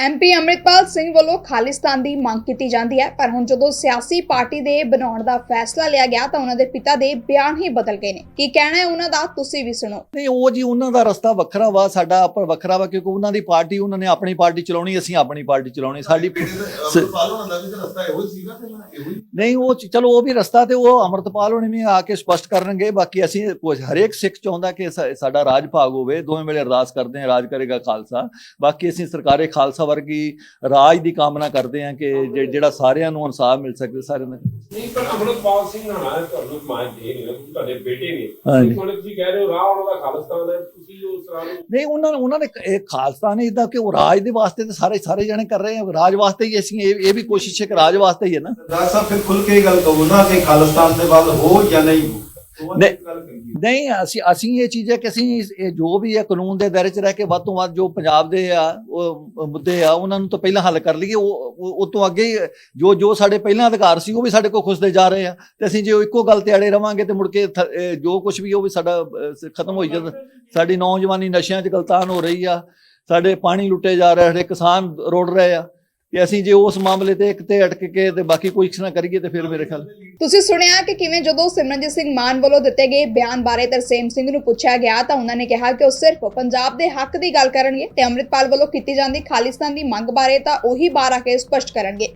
MP Amritpal Singh ਵੱਲੋਂ ਖਾਲਿਸਤਾਨ ਦੀ ਮੰਗ ਕੀਤੀ ਜਾਂਦੀ ਹੈ ਪਰ ਹੁਣ ਜਦੋਂ ਸਿਆਸੀ ਪਾਰਟੀ ਦੇ ਬਣਾਉਣ ਦਾ ਫੈਸਲਾ ਲਿਆ ਗਿਆ ਤਾਂ ਉਹਨਾਂ ਦੇ ਪਿਤਾ ਦੇ ਬਿਆਨ ਹੀ ਬਦਲ ਗਏ ਨੇ। ਕੀ ਕਹਿਣਾ ਹੈ ਉਹਨਾਂ ਦਾ? ਤੁਸੀਂ ਵੀ ਸੁਣੋ। ਨਹੀਂ ਉਹ ਜੀ ਉਹਨਾਂ ਦਾ ਰਸਤਾ ਵੱਖਰਾ ਵਾ ਸਾਡਾ ਆਪਣਾ ਵੱਖਰਾ ਵਾ ਕਿਉਂਕਿ ਉਹਨਾਂ ਦੀ ਪਾਰਟੀ ਉਹਨਾਂ ਨੇ ਆਪਣੀ ਪਾਰਟੀ ਚਲਾਉਣੀ ਅਸੀਂ ਆਪਣੀ ਪਾਰਟੀ ਚਲਾਉਣੀ। ਸਾਡੀ ਨਹੀਂ ਉਹ ਚਲੋ ਉਹ ਵੀ ਰਸਤਾ ਤੇ ਉਹ ਅਮਰਤਪਾਲ ਹੋਣੀ ਵੀ ਆ ਕੇ ਸਪਸ਼ਟ ਕਰਨਗੇ। ਬਾਕੀ ਅਸੀਂ ਹਰੇਕ ਸਿੱਖ ਚਾਹੁੰਦਾ ਕਿ ਸਾਡਾ ਰਾਜ ਭਾਗ ਹੋਵੇ ਦੋਵੇਂ ਵੇਲੇ ਅਰਦਾਸ ਕਰਦੇ ਹਾਂ ਰਾਜ ਕਰੇਗਾ ਖਾਲਸਾ। ਬਾਕੀ ਅਸੀਂ ਸਰਕਾਰੇ ਖਾਲਸਾ ਵਰਗੀ ਰਾਜ ਦੀ ਕਾਮਨਾ ਕਰਦੇ ਹਾਂ ਕਿ ਜਿਹੜਾ ਸਾਰਿਆਂ ਨੂੰ ਇਨਸਾਫ ਮਿਲ ਸਕੇ ਸਾਰਿਆਂ ਨੂੰ। ਨਹੀਂ ਪਰ ਅਮਰਪਾਲ ਸਿੰਘ ਹਣਾ ਤੁਹਾਨੂੰ ਸਮਾਜ ਦੇ ਨਹੀਂ ਤੁਸੀਂ ਤੁਹਾਡੇ ਬੇਟੇ ਨੇ। ਹਾਂਜੀ। ਹੁਣ ਤੁਸੀਂ ਕਹਿ ਰਹੇ ਹੋ ਰਾਹ ਉਹਨਾਂ ਦਾ ਖਾਲਿਸਤਾਨ ਹੈ ਤੁਸੀਂ ਉਸ ਰਾਹ ਨੂੰ ਨਹੀਂ ਉਹਨਾਂ ਉਹਨਾਂ ਨੇ ਇਹ ਖਾਲਸਾ ਨਹੀਂ ਇਦਾਂ ਕਿ ਉਹ ਰਾਜ ਦੇ ਵਾਸਤੇ ਤੇ ਸਾਰੇ ਸਾਰੇ ਜਣੇ ਕਰ ਰਹੇ ਆ ਰਾਜ ਵਾਸਤੇ ਹੀ ਅਸੀਂ ਇਹ ਇਹ ਵੀ ਕੋਸ਼ਿਸ਼ ਹੈ ਕਿ ਰਾਜ ਵਾਸਤੇ ਹੀ ਹੈ ਨਾ। ਸਰਦਾਰ ਸਾਹਿਬ ਫਿਰ ਖੁੱਲ ਕੇ ਗੱਲ ਕਹੋ ਨਾ ਕਿ ਖਾਲਿਸਤਾਨ ਦੇ ਵੱਲ ਹੋ ਜਾਂ ਨਹੀਂ ਹੋ। ਨਹੀਂ। ਅਸੀਂ ਅਸੀਂ ਇਹ ਚੀਜ਼ ਹੈ ਕਿ ਅਸੀਂ ਇਹ ਜੋ ਵੀ ਹੈ ਕਾਨੂੰਨ ਦੇ ਦਾਇਰੇ 'ਚ ਰਹਿ ਕੇ ਵੱਧ ਤੋਂ ਵੱਧ ਜੋ ਪੰਜਾਬ ਦੇ ਆ ਉਹ ਮੁੱਦੇ ਆ ਉਹਨਾਂ ਨੂੰ ਤਾਂ ਪਹਿਲਾਂ ਹੱਲ ਕਰ ਲਈਏ। ਉਹ ਉਹ ਤੋਂ ਅੱਗੇ ਜੋ ਜੋ ਸਾਡੇ ਪਹਿਲਾਂ ਅਧਿਕਾਰ ਸੀ ਉਹ ਵੀ ਸਾਡੇ ਕੋਲ ਖੁੱਸਦੇ ਜਾ ਰਹੇ ਆ। ਤੇ ਅਸੀਂ ਜੇ ਇੱਕੋ ਗੱਲ ਤੇ ਅੜੇ ਰਵਾਂਗੇ ਤੇ ਮੁੜ ਕੇ ਜੋ ਕੁਝ ਵੀ ਉਹ ਵੀ ਸਾਡਾ ਖਤਮ ਹੋਈ ਜਾਂਦਾ। ਸਾਡੀ ਨੌਜਵਾਨੀ ਨਸ਼ਿਆਂ 'ਚ ਗਲਤਾਨ ਹੋ ਰਹੀ ਆ। ਸਾਡੇ ਪਾਣੀ ਲੁੱਟੇ ਜਾ ਰਹੇ ਸਾਡੇ ਕਿਸਾਨ ਰੋੜ ਰਹੇ ਆ। ਕਿ ਅਸੀਂ ਜੇ ਉਸ ਮਾਮਲੇ ਤੇ ਇੱਕ ਤੇ ਅਟਕ ਕੇ ਤੇ ਬਾਕੀ ਕੋਈ ਕੁਛ ਨਾ ਕਰੀਏ ਤੇ ਫਿਰ ਮੇਰੇ ਖਿਆਲ ਤੁਸੀਂ ਸੁਣਿਆ ਕਿ ਕਿਵੇਂ ਜਦੋਂ ਸਿਮਰਨਜੀਤ ਸਿੰਘ ਮਾਨ ਵੱਲੋਂ ਦਿੱਤੇ ਗਏ ਬਿਆਨ ਬਾਰੇ ਤਰਸੇਮ ਸਿੰਘ ਨੂੰ ਪੁੱਛਿਆ ਗਿਆ ਤਾਂ ਉਹਨਾਂ ਨੇ ਕਿਹਾ ਕਿ ਉਹ ਸਿਰਫ ਪੰਜਾਬ ਦੇ ਹੱਕ ਦੀ ਗੱਲ ਕਰਨਗੇ ਤੇ ਅੰਮ੍ਰਿਤਪਾਲ ਵੱਲੋਂ ਕੀਤੀ ਜਾਂਦੀ ਖਾਲਿਸਤਾਨ ਦੀ ਮੰਗ ਬਾਰੇ ਤਾਂ ਉਹੀ ਬਾਹਰ ਆ ਕੇ ਸਪਸ਼ਟ ਕਰਨਗੇ।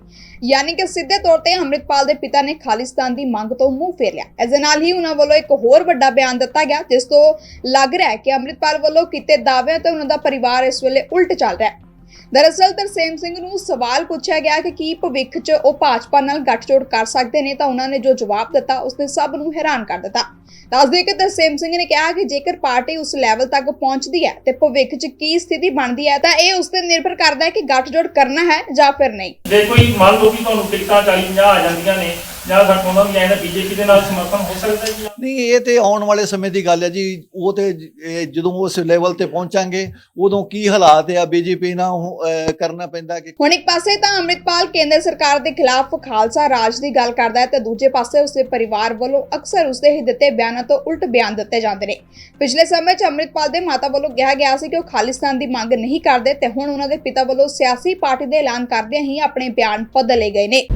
ਯਾਨੀ ਕਿ ਸਿੱਧੇ ਤੌਰ ਤੇ ਅੰਮ੍ਰਿਤਪਾਲ ਦੇ ਪਿਤਾ ਨੇ ਖਾਲਿਸਤਾਨ ਦੀ ਮੰਗ ਤੋਂ ਮੂੰਹ ਫੇਰ ਲਿਆ। ਇਸ ਦੇ ਨਾਲ ਹੀ ਉਹਨਾਂ ਵੱਲੋਂ ਇੱਕ ਹੋਰ ਵੱਡਾ ਬਿਆਨ ਦਿੱਤਾ ਗਿਆ, ਜਿਸ ਤੋਂ ਲੱਗ ਰਿਹਾ ਹੈ ਕਿ ਅੰਮ੍ਰਿਤਪਾਲ ਵੱਲੋਂ ਕੀਤੇ ਦਾਅਵਿਆਂ ਤੇ ਉਹਨਾਂ ਦਾ ਪਰਿਵਾਰ ਇਸ ਵੇਲੇ ਉਲਟ ਚੱਲ ਰਿਹਾ ਹੈ। ਦਰਅਸਲ ਤਰਸੇਮ ਸਿੰਘ ਨੂੰ ਸਵਾਲ ਪੁੱਛਿਆ ਗਿਆ ਕਿ ਕੀ ਭਵਿੱਖ 'ਚ ਉਹ ਭਾਜਪਾ ਨਾਲ ਗੱਠਜੋੜ ਕਰ ਸਕਦੇ ਨੇ ਤਾਂ ਉਹਨਾਂ ਨੇ ਜੋ ਜਵਾਬ ਦਿੱਤਾ ਉਸਨੇ ਸਭ ਨੂੰ ਹੈਰਾਨ ਕਰ ਦਿੱਤਾ। ਦੱਸਦੇ ਕਿ ਤਰਸੇਮ ਸਿੰਘ ਨੇ ਕਿਹਾ ਕਿ ਜੇਕਰ ਪਾਰਟੀ ਉਸ ਲੈਵਲ ਤੱਕ ਪਹੁੰਚਦੀ ਹੈ ਤੇ ਭਵਿੱਖ 'ਚ ਕੀ ਸਥਿਤੀ ਬਣਦੀ ਹੈ ਤਾਂ ਇਹ ਉਸ ਤੇ ਨਿਰਭਰ ਕਰਦਾ ਹੈ ਕਿ ਗੱਠਜੋੜ ਕਰਨਾ ਹੈ ਜਾਂ ਫਿਰ ਨਹੀਂ। ਜੇ ਕੋਈ ਮੰਨ ਲਓ ਕਿ ਤੁਹਾਨੂੰ ਟਿਕਟਾਂ 40 50 ਆ ਜਾਂਦੀਆਂ ਨੇ ਜਾਂ ਸਾਡਾ ਵੀ ਆਇਆ ਬੀਜੇਪੀ ਦੇ ਨਾਲ ਸਮਰਥਨ ਹੋ ਸਕਦਾ ਹੈ ਜੀ। ਨਹੀਂ ਇਹ ਤੇ ਆਉਣ ਵਾਲੇ ਸਮੇਂ ਦੀ ਗੱਲ ਹੈ ਜੀ। ਉਹ ਤੇ ਇਹ ਜਦੋਂ ਉਸ ਲੈਵਲ ਤੇ ਪਹੁੰਚਾਂਗੇ ਉਦੋਂ ਕੀ ਹਾਲਾਤ ਆ ਬੀਜੇਪੀ ਨਾਲ ਕਰਨਾ ਪੈਂਦਾ ਕਿ ਹੁਣ ਇੱਕ ਪਾਸੇ ਤਾਂ ਅੰਮ੍ਰਿਤਪਾਲ ਕੇਂਦਰ ਸਰਕਾਰ ਦੇ ਖਿਲਾਫ ਖਾਲਸਾ ਰਾਜ ਦੀ ਗੱਲ ਕਰਦਾ ਹੈ ਤੇ ਦੂਜੇ ਪਾਸੇ ਉਸਦੇ ਪਰਿਵਾਰ ਵੱਲੋਂ ਅਕਸਰ ਉਸਦੇ ਹੀ ਦਿੱਤੇ ਬਿਆਨਾਂ ਤੋਂ ਉਲਟ ਬਿਆਨ ਦਿੱਤੇ ਜਾਂਦੇ ਨੇ। ਪਿਛਲੇ ਸਮੇਂ 'ਚ ਅੰਮ੍ਰਿਤਪਾਲ ਦੇ ਮਾਤਾ ਵੱਲੋਂ ਕਿਹਾ ਗਿਆ ਸੀ ਕਿ ਉਹ ਖਾਲਿਸਤਾਨ ਦੀ ਮੰਗ ਨਹੀਂ ਕਰਦੇ ਤੇ ਹੁਣ ਉਹਨਾਂ ਦੇ ਪਿਤਾ ਵੱਲੋਂ ਸਿਆਸੀ ਪਾਰਟੀ ਦੇ ਐਲਾਨ ਕਰਦਿਆਂ ਹੀ ਆਪਣੇ ਬਿਆਨ ਬਦਲੇ ਗਏ ਨੇ।